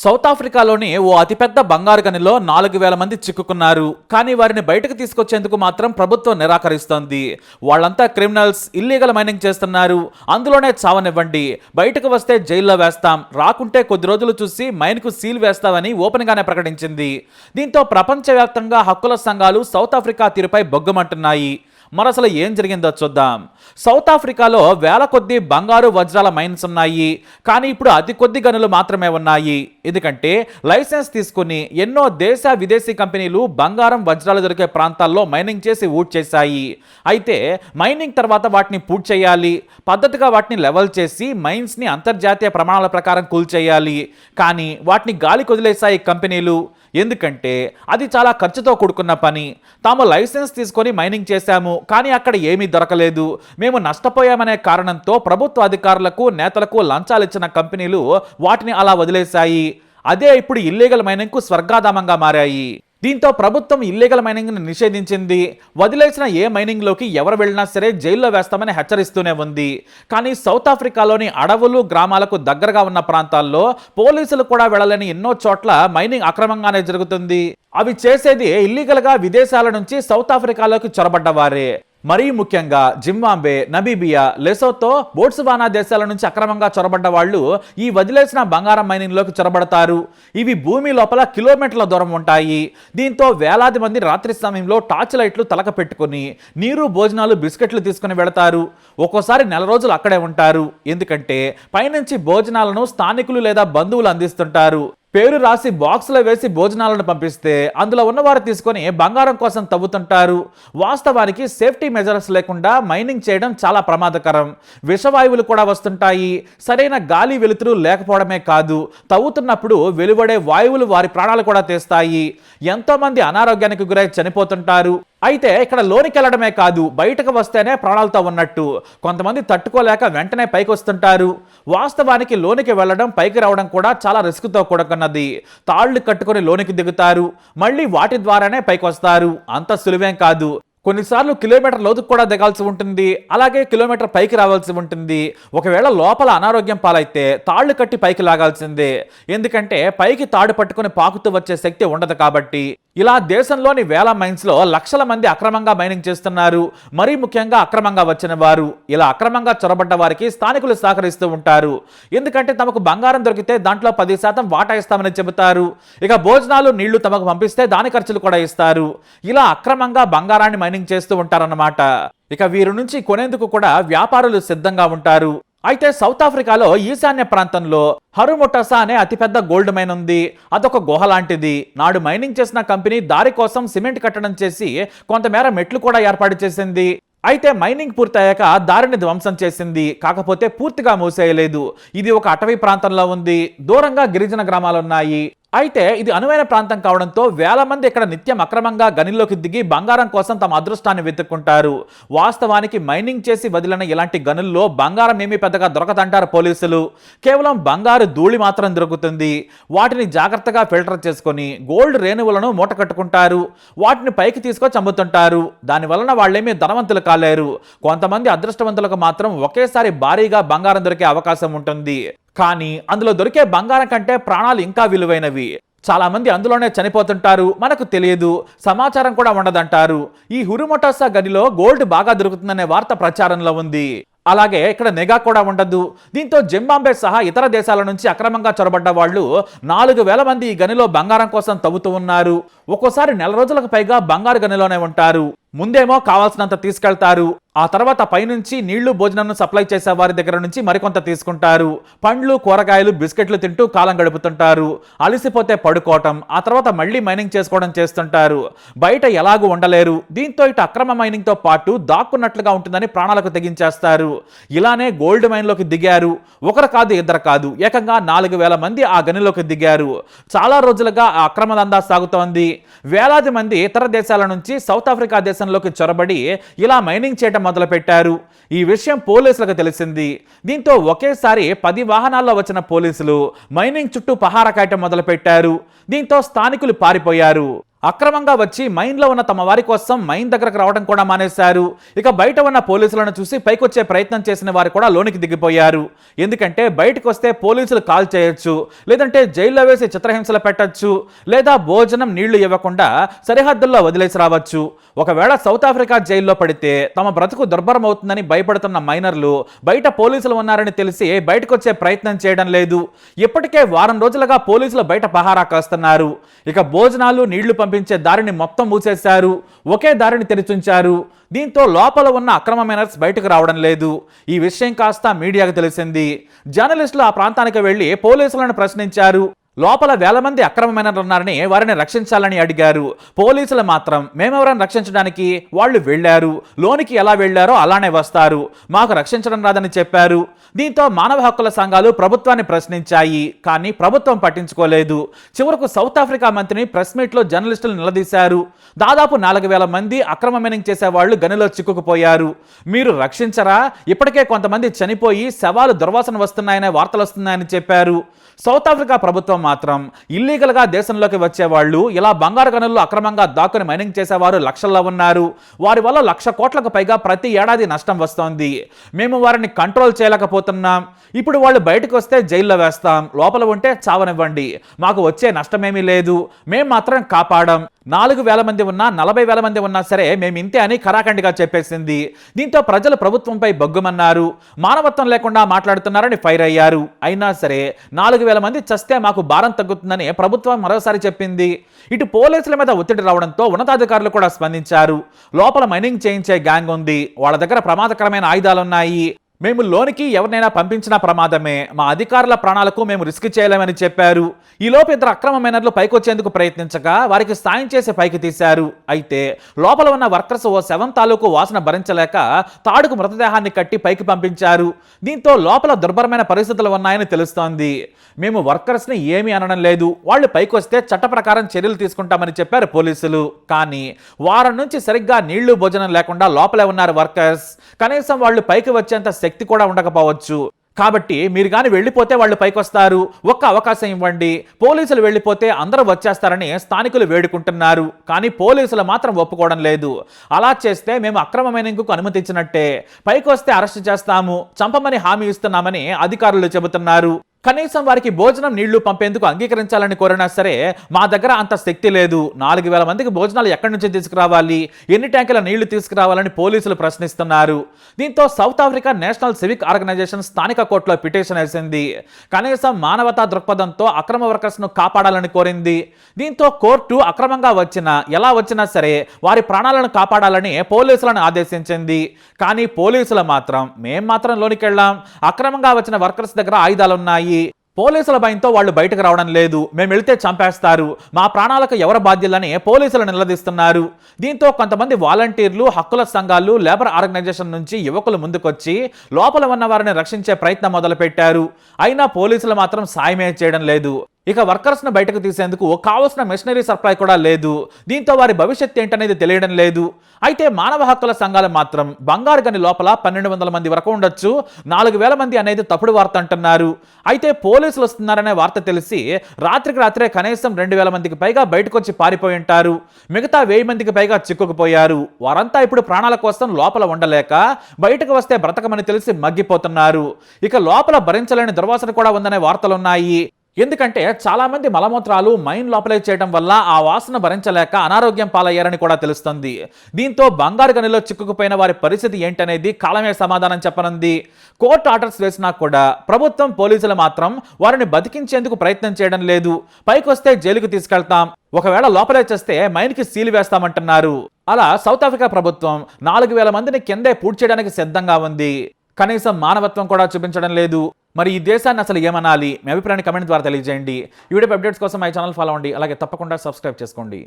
South ఆఫ్రికాలోని ఓ అతిపెద్ద బంగారు గనిలో నాలుగు వేల మంది చిక్కుకున్నారు. కానీ వారిని బయటకు తీసుకొచ్చేందుకు మాత్రం ప్రభుత్వం నిరాకరిస్తోంది. వాళ్ళంతా క్రిమినల్స్ ఇల్లీగల్ మైనింగ్ చేస్తున్నారు. అందులోనే చావనివ్వండి. బయటకు వస్తే జైల్లో వేస్తాం. రాకుంటే కొద్ది రోజులు చూసి మైన్కు సీల్ వేస్తామని ఓపెన్గానే ప్రకటించింది. దీంతో ప్రపంచవ్యాప్తంగా హక్కుల సంఘాలు సౌత్ ఆఫ్రికా తీరుపై బొగ్గమంటున్నాయి. మరి అసలు ఏం జరిగిందో చూద్దాం. సౌత్ ఆఫ్రికాలో వేల కొద్ది బంగారు వజ్రాల మైన్స్ ఉన్నాయి. కానీ ఇప్పుడు అతి కొద్ది గనులు మాత్రమే ఉన్నాయి. ఎందుకంటే లైసెన్స్ తీసుకుని ఎన్నో దేశ విదేశీ కంపెనీలు బంగారం వజ్రాలు దొరికే ప్రాంతాల్లో మైనింగ్ చేసి ఊట్ చేశాయి. అయితే మైనింగ్ తర్వాత వాటిని పూర్తి చేయాలి. పద్ధతిగా వాటిని లెవెల్ చేసి మైన్స్ని అంతర్జాతీయ ప్రమాణాల ప్రకారం కూల్చేయాలి కానీ వాటిని గాలి కొదిలేశాయి కంపెనీలు. ఎందుకంటే అది చాలా ఖర్చుతో కూడుకున్న పని. తాము లైసెన్స్ తీసుకొని మైనింగ్ చేశాము కానీ అక్కడ ఏమీ దొరకలేదు. మేము నష్టపోయామనే కారణంతో ప్రభుత్వ అధికారులకు నేతలకు లంచాలు ఇచ్చిన కంపెనీలు వాటిని అలా వదిలేశాయి. అదే ఇప్పుడు ఇల్లీగల్ మైనింగ్కు స్వర్గాధామంగా మారాయి. దీంతో ప్రభుత్వం ఇల్లీగల్ మైనింగ్ని నిషేధించింది. వదిలేసిన ఏ మైనింగ్లోకి ఎవరు వెళ్ళినా సరే జైల్లో వేస్తామని హెచ్చరిస్తూనే ఉంది. కానీ సౌత్ ఆఫ్రికాలోని అడవులు గ్రామాలకు దగ్గరగా ఉన్న ప్రాంతాల్లో పోలీసులు కూడా వెళ్ళలేని ఎన్నో చోట్ల మైనింగ్ అక్రమంగానే జరుగుతుంది. అవి చేసేది ఇల్లీగల్గా విదేశాల నుంచి సౌత్ ఆఫ్రికాలోకి చొరబడ్డవారే. మరీ ముఖ్యంగా జింబాంబే నబీబియా లెసోతో బోట్సువానా దేశాల నుంచి అక్రమంగా చొరబడ్డ వాళ్ళు ఈ వదిలేసిన బంగారం మైనింగ్లోకి చొరబడతారు. ఇవి భూమి లోపల కిలోమీటర్ల దూరం ఉంటాయి. దీంతో వేలాది మంది రాత్రి సమయంలో టార్చ్ లైట్లు తలక పెట్టుకుని నీరు భోజనాలు బిస్కెట్లు తీసుకుని వెళతారు. ఒక్కోసారి నెల రోజులు అక్కడే ఉంటారు. ఎందుకంటే పైనుంచి భోజనాలను స్థానికులు లేదా బంధువులు అందిస్తుంటారు. పేరు రాసి బాక్సులో వేసి భోజనాలను పంపిస్తే అందులో ఉన్నవారు తీసుకొని బంగారం కోసం తవ్వుతుంటారు. వాస్తవానికి సేఫ్టీ మెజర్స్ లేకుండా మైనింగ్ చేయడం చాలా ప్రమాదకరం. విషవాయువులు కూడా వస్తుంటాయి. సరైన గాలి వెలుతురు లేకపోవడమే కాదు. తవ్వుతున్నప్పుడు వెలువడే వాయువులు వారి ప్రాణాలు కూడా తీస్తాయి. ఎంతోమంది అనారోగ్యానికి గురై చనిపోతుంటారు. అయితే ఇక్కడ లోనికి వెళ్ళడమే కాదు బయటకు వస్తేనే ప్రాణాలతో ఉన్నట్టు. కొంతమంది తట్టుకోలేక వెంటనే పైకి వస్తుంటారు వాస్తవానికి లోనికి వెళ్ళడం పైకి రావడం కూడా చాలా రిస్క్తో కూడుకున్నది. తాళ్ళు కట్టుకొని లోనికి దిగుతారు. మళ్ళీ వాటి ద్వారానే పైకి వస్తారు అంత సులువేం కాదు. కొన్నిసార్లు కిలోమీటర్ లోతుకు కూడా దిగాల్సి ఉంటుంది. అలాగే కిలోమీటర్ పైకి రావాల్సి ఉంటుంది. ఒకవేళ లోపల అనారోగ్యం పాలైతే తాళ్ళు కట్టి పైకి లాగాల్సిందే. ఎందుకంటే పైకి తాడు పట్టుకొని పాకుతూ వచ్చే శక్తి ఉండదు కాబట్టి. ఇలా దేశంలోని వేల మైన్స్లో లక్షల మంది అక్రమంగా మైనింగ్ చేస్తున్నారు. మరీ ముఖ్యంగా అక్రమంగా వచ్చిన వారు. ఇలా అక్రమంగా చొరబడ్డ వారికి స్థానికులు సహకరిస్తూ ఉంటారు. ఎందుకంటే తమకు బంగారం దొరికితే దాంట్లో పది శాతం వాటా ఇస్తామని చెబుతారు. ఇక భోజనాలు నీళ్ళు తమకు పంపిస్తే దాని ఖర్చులు కూడా ఇస్తారు. ఇలా అక్రమంగా బంగారాన్ని ప్లానింగ్ చేస్తూ ఉంటారన్నమాట. ఇక వీరి నుంచి కొనేందుకు కూడా వ్యాపారులు సిద్ధంగా ఉంటారు. అయితే సౌత్ ఆఫ్రికాలో ఈశాన్య ప్రాంతంలో హరుమొటసా అనే అతిపెద్ద గోల్డ్ మైన్ ఉంది. అదొక గుహ లాంటిది. నాడు మైనింగ్ చేసిన కంపెనీ దారి కోసం సిమెంట్ కట్టడం చేసి కొంతమేర మెట్లు కూడా ఏర్పాటు చేసింది. అయితే మైనింగ్ పూర్తయ్యాక దారిని ధ్వంసం చేసింది. కాకపోతే పూర్తిగా మూసేయలేదు. ఇది ఒక అటవీ ప్రాంతంలో ఉంది. దూరంగా గిరిజన గ్రామాలు ఉన్నాయి అయితే ఇది అనువైన ప్రాంతం కావడంతో వేల మంది ఇక్కడ నిత్యం అక్రమంగా గనిలోకి దిగి బంగారం కోసం తమ అదృష్టాన్ని వెతుక్కుంటారు. వాస్తవానికి మైనింగ్ చేసి వదిలిన ఇలాంటి గనుల్లో బంగారం ఏమీ పెద్దగా దొరకదంటారు పోలీసులు. కేవలం బంగారు ధూళి మాత్రం దొరుకుతుంది. వాటిని జాగ్రత్తగా ఫిల్టర్ చేసుకొని గోల్డ్ రేణువులను మూట కట్టుకుంటారు. వాటిని పైకి తీసుకొచ్చి అమ్ముతుంటారు. దాని వలన వాళ్ళేమీ ధనవంతులు కాలేరు. కొంతమంది అదృష్టవంతులకు మాత్రం ఒకేసారి భారీగా బంగారం దొరికే అవకాశం ఉంటుంది. కానీ అందులో దొరికే బంగారం కంటే ప్రాణాలు ఇంకా విలువైనవి. చాలామంది అందులోనే చనిపోతుంటారు మనకు తెలియదు సమాచారం కూడా ఉండదంటారు. ఈ హురుమొటాసా గనిలో గోల్డ్ బాగా దొరుకుతుందనే వార్త ప్రచారంలో ఉంది. అలాగే ఇక్కడ నిఘా కూడా ఉండదు. దీంతో జింబాంబే సహా ఇతర దేశాల నుంచి అక్రమంగా చొరబడ్డ వాళ్ళు నాలుగు వేల మంది ఈ గనిలో బంగారం కోసం తవ్వుతూ ఉన్నారు. ఒక్కోసారి నెల రోజులకు పైగా బంగారు గనిలోనే ఉంటారు. ముందేమో కావాల్సినంత తీసుకెళ్తారు. ఆ తర్వాత పైనుంచి నీళ్ళు భోజనం సప్లై చేసే వారి దగ్గర నుంచి మరికొంత తీసుకుంటారు. పండ్లు కూరగాయలు బిస్కెట్లు తింటూ కాలం గడుపుతుంటారు. అలసిపోతే పడుకోవటం ఆ తర్వాత మళ్ళీ మైనింగ్ చేసుకోవడం చేస్తుంటారు. బయట ఎలాగూ ఉండలేరు. దీంతో ఇటు అక్రమ మైనింగ్తో పాటు దాక్కున్నట్లుగా ఉంటుందని ప్రాణాలకు తెగించేస్తారు. ఇలానే గోల్డ్ మైన్లోకి దిగారు. ఒకరు కాదు ఇద్దరు కాదు. ఏకంగా నాలుగు వేల మంది ఆ గనిలోకి దిగారు. చాలా రోజులుగా ఆ అక్రమ దందా సాగుతోంది. వేలాది మంది ఇతర దేశాల నుంచి సౌత్ ఆఫ్రికా దేశంలోకి చొరబడి ఇలా మైనింగ్ చేయడం మొదలుపెట్టారు. ఈ విషయం పోలీసులకు తెలిసింది. దీంతో ఒకేసారి పది వాహనాల్లో వచ్చిన పోలీసులు మైనింగ్ చుట్టూ పహార కాయటం మొదలుపెట్టారు. దీంతో స్థానికులు పారిపోయారు. అక్రమంగా వచ్చి మైన్లో ఉన్న తమ వారి కోసం మైన్ దగ్గరకు రావడం కూడా మానేశారు. ఇక బయట ఉన్న పోలీసులను చూసి పైకొచ్చే ప్రయత్నం చేసిన వారు కూడా లోనికి దిగిపోయారు. ఎందుకంటే బయటకు వస్తే పోలీసులు కాల్ చేయొచ్చు లేదంటే జైల్లో వేసి చిత్రహింసలు పెట్టొచ్చు లేదా భోజనం నీళ్ళు ఇవ్వకుండా సరిహద్దుల్లో వదిలేసి రావచ్చు. ఒకవేళ సౌత్ ఆఫ్రికా జైల్లో పడితే తమ బ్రతుకు దుర్భరం అవుతుందని భయపడుతున్న మైనర్లు బయట పోలీసులు ఉన్నారని తెలిసి బయటకు వచ్చే ప్రయత్నం చేయడం లేదు. ఇప్పటికే వారం రోజులుగా పోలీసులు బయట పహారా కాస్తున్నారు. ఇక భోజనాలు నీళ్ళు పంపించే దారిని మొత్తం మూసేశారు. ఒకే దారిని తెరిచుంచారు. దీంతో లోపల ఉన్న అక్రమ మైనర్స్ బయటకు రావడం లేదు. ఈ విషయం కాస్త మీడియాకు తెలిసింది. జర్నలిస్టులు ఆ ప్రాంతానికి వెళ్ళి పోలీసులను ప్రశ్నించారు. లోపల వేల మంది అక్రమమైన ఉన్నారని వారిని రక్షించాలని అడిగారు. పోలీసులు మాత్రం మేమెవరని రక్షించడానికి వాళ్ళు వెళ్ళారు. లోనికి ఎలా వెళ్ళారో అలానే వస్తారు. మాకు రక్షించడం రాదని చెప్పారు. దీంతో మానవ హక్కుల సంఘాలు ప్రభుత్వాన్ని ప్రశ్నించాయి. కానీ ప్రభుత్వం పట్టించుకోలేదు. చివరకు సౌత్ ఆఫ్రికా మంత్రిని ప్రెస్ మీట్లో జర్నలిస్టులు నిలదీశారు. దాదాపు నాలుగు వేల మంది అక్రమ మైనింగ్ చేసేవాళ్ళు గనిలో చిక్కుకుపోయారు. మీరు రక్షించరా? ఇప్పటికే కొంతమంది చనిపోయి శవాలు దుర్వాసన వస్తున్నాయనే వార్తలు వస్తున్నాయని చెప్పారు. సౌత్ ఆఫ్రికా ప్రభుత్వం మాత్రం ఇల్లీగల్గా దేశంలోకి వచ్చేవాళ్ళు ఇలా బంగారు గనుల్లో అక్రమంగా దాక్కుని మైనింగ్ చేసేవారు లక్షల్లో ఉన్నారు. వారి వల్ల లక్ష కోట్లకు పైగా ప్రతి ఏడాది నష్టం వస్తోంది. మేము వారిని కంట్రోల్ చేయలేకపోతున్నాం. ఇప్పుడు వాళ్ళు బయటకు వస్తే జైల్లో వేస్తాం. లోపల ఉంటే చావనివ్వండి. మాకు వచ్చే నష్టమేమీ లేదు. మేం మాత్రం కాపాడం. నాలుగు వేల మంది ఉన్నా నలభై వేల మంది ఉన్నా సరే మేము ఇంతే అని ఖరాఖండిగా చెప్పేసింది. దీంతో ప్రజలు ప్రభుత్వంపై బొగ్గుమన్నారు. మానవత్వం లేకుండా మాట్లాడుతున్నారని ఫైర్ అయ్యారు. అయినా సరే నాలుగు వేల మంది చస్తే మాకు భారం తగ్గుతుందని ప్రభుత్వం మరోసారి చెప్పింది. ఇటు పోలీసుల మీద ఒత్తిడి రావడంతో ఉన్నతాధికారులు కూడా స్పందించారు. లోపల మైనింగ్ చేయించే గ్యాంగ్ ఉంది. వాళ్ళ దగ్గర ప్రమాదకరమైన ఆయుధాలున్నాయి. మేము లోనికి ఎవరినైనా పంపించిన ప్రమాదమే. మా అధికారుల ప్రాణాలకు మేము రిస్క్ చేయలేమని చెప్పారు. ఈలోపు ఇద్దరు అక్రమ మైనర్లు పైకొచ్చేందుకు ప్రయత్నించగా వారికి సాయం చేసి పైకి తీశారు. అయితే లోపల ఉన్న వర్కర్స్ ఓ శవం తాలూకు వాసన భరించలేక తాడుకు మృతదేహాన్ని కట్టి పైకి పంపించారు. దీంతో లోపల దుర్భరమైన పరిస్థితులు ఉన్నాయని తెలుస్తోంది. మేము వర్కర్స్ని ఏమీ అనడం లేదు. వాళ్ళు పైకి వస్తే చట్ట ప్రకారం చర్యలు తీసుకుంటామని చెప్పారు పోలీసులు. కానీ వారం నుంచి సరిగ్గా నీళ్ళు భోజనం లేకుండా లోపలే ఉన్నారు వర్కర్స్. కనీసం వాళ్ళు పైకి వచ్చేంత శక్తి కూడా ఉండకపోవచ్చు. కాబట్టి మీరు కానీ వెళ్ళిపోతే వాళ్ళు పైకొస్తారు. ఒక్క అవకాశం ఇవ్వండి. పోలీసులు వెళ్ళిపోతే అందరూ వచ్చేస్తారని స్థానికులు వేడుకుంటున్నారు. కానీ పోలీసులు మాత్రం ఒప్పుకోవడం లేదు. అలా చేస్తే మేము అక్రమమైన ఇంకొక అనుమతించినట్టే. పైకొస్తే అరెస్ట్ చేస్తాము. చంపమని హామీ ఇస్తున్నామని అధికారులు చెబుతున్నారు. కనీసం వారికి భోజనం నీళ్ళు పంపేందుకు అంగీకరించాలని కోరినా సరే మా దగ్గర అంత శక్తి లేదు. నాలుగు వేల మందికి భోజనాలు ఎక్కడి నుంచి తీసుకురావాలి? ఎన్ని ట్యాంకుల నీళ్ళు తీసుకురావాలని పోలీసులు ప్రశ్నిస్తున్నారు. దీంతో South Africa national civic organisation స్థానిక కోర్టులో పిటిషన్ వేసింది. కనీసం మానవతా దృక్పథంతో అక్రమ వర్కర్స్ను కాపాడాలని కోరింది. దీంతో కోర్టు అక్రమంగా వచ్చిన ఎలా వచ్చినా సరే వారి ప్రాణాలను కాపాడాలని పోలీసులను ఆదేశించింది. కానీ పోలీసులు మాత్రం మేం మాత్రం లోనికి వెళ్ళాం. అక్రమంగా వచ్చిన వర్కర్స్ దగ్గర ఆయుధాలు ఉన్నాయి పోలీసుల భయంతో వాళ్ళు బయటకు రావడం లేదు. మేము వెళితే చంపేస్తారు. మా ప్రాణాలకు ఎవరు బాధ్యులని పోలీసులు నిలదీస్తున్నారు. దీంతో కొంతమంది వాలంటీర్లు హక్కుల సంఘాలు లేబర్ ఆర్గనైజేషన్ నుంచి యువకులు ముందుకొచ్చి లోపల ఉన్న వారిని రక్షించే ప్రయత్నం మొదలుపెట్టారు. అయినా పోలీసులు మాత్రం సాయమే చేయడం లేదు. ఇక వర్కర్స్ను బయటకు తీసేందుకు కావలసిన మెషినరీ సప్లై కూడా లేదు. దీంతో వారి భవిష్యత్ ఏంటనేది తెలియడం లేదు. అయితే మానవ హక్కుల సంఘాలు మాత్రం బంగారు గని లోపల పన్నెండు వందల మంది వరకు ఉండొచ్చు. నాలుగు వేల మంది అనేది తప్పుడు వార్త అంటున్నారు. అయితే పోలీసులు వస్తున్నారనే వార్త తెలిసి రాత్రికి రాత్రే కనీసం రెండు వేల మందికి పైగా బయటకు వచ్చి పారిపోయి ఉంటారు. మిగతా వెయ్యి మందికి పైగా చిక్కుకుపోయారు. వారంతా ఇప్పుడు ప్రాణాల కోసం లోపల ఉండలేక బయటకు వస్తే బ్రతకమని తెలిసి మగ్గిపోతున్నారు. ఇక లోపల భరించలేని దుర్వాసన కూడా ఉందనే వార్తలున్నాయి. ఎందుకంటే చాలామంది మలమూత్రాలు మైన్ లోపలే చేయడం వల్ల ఆ వాసన భరించలేక అనారోగ్యం పాలయ్యారని కూడా తెలుస్తుంది. దీంతో బంగారు గనిలో చిక్కుకుపోయిన వారి పరిస్థితి ఏంటనేది కాలమే సమాధానం చెప్పనుంది. కోర్టు ఆర్డర్స్ వేసినా కూడా ప్రభుత్వం పోలీసులు మాత్రం వారిని బతికించేందుకు ప్రయత్నం చేయడం లేదు. పైకొస్తే జైలుకు తీసుకెళ్తాం. ఒకవేళ లోపలే చేస్తే మైన్కి సీలు వేస్తామంటున్నారు. అలా సౌత్ ఆఫ్రికా ప్రభుత్వం నాలుగు వేల మందిని కిందే పూడ్చేయడానికి సిద్ధంగా ఉంది. కనీసం మానవత్వం కూడా చూపించడం లేదు. మరి ఈ దేశాన్ని అసలు ఏమనాలి మీ అభిప్రాయాన్ని కమెంట్ ద్వారా తెలియజేయండి. ఈ వీడియో అప్డేట్స్ కోసం మా ఛానల్ ఫాలో అవ్వండి. అలాగే తప్పకుండా సబ్స్క్రైబ్ చేసుకోండి.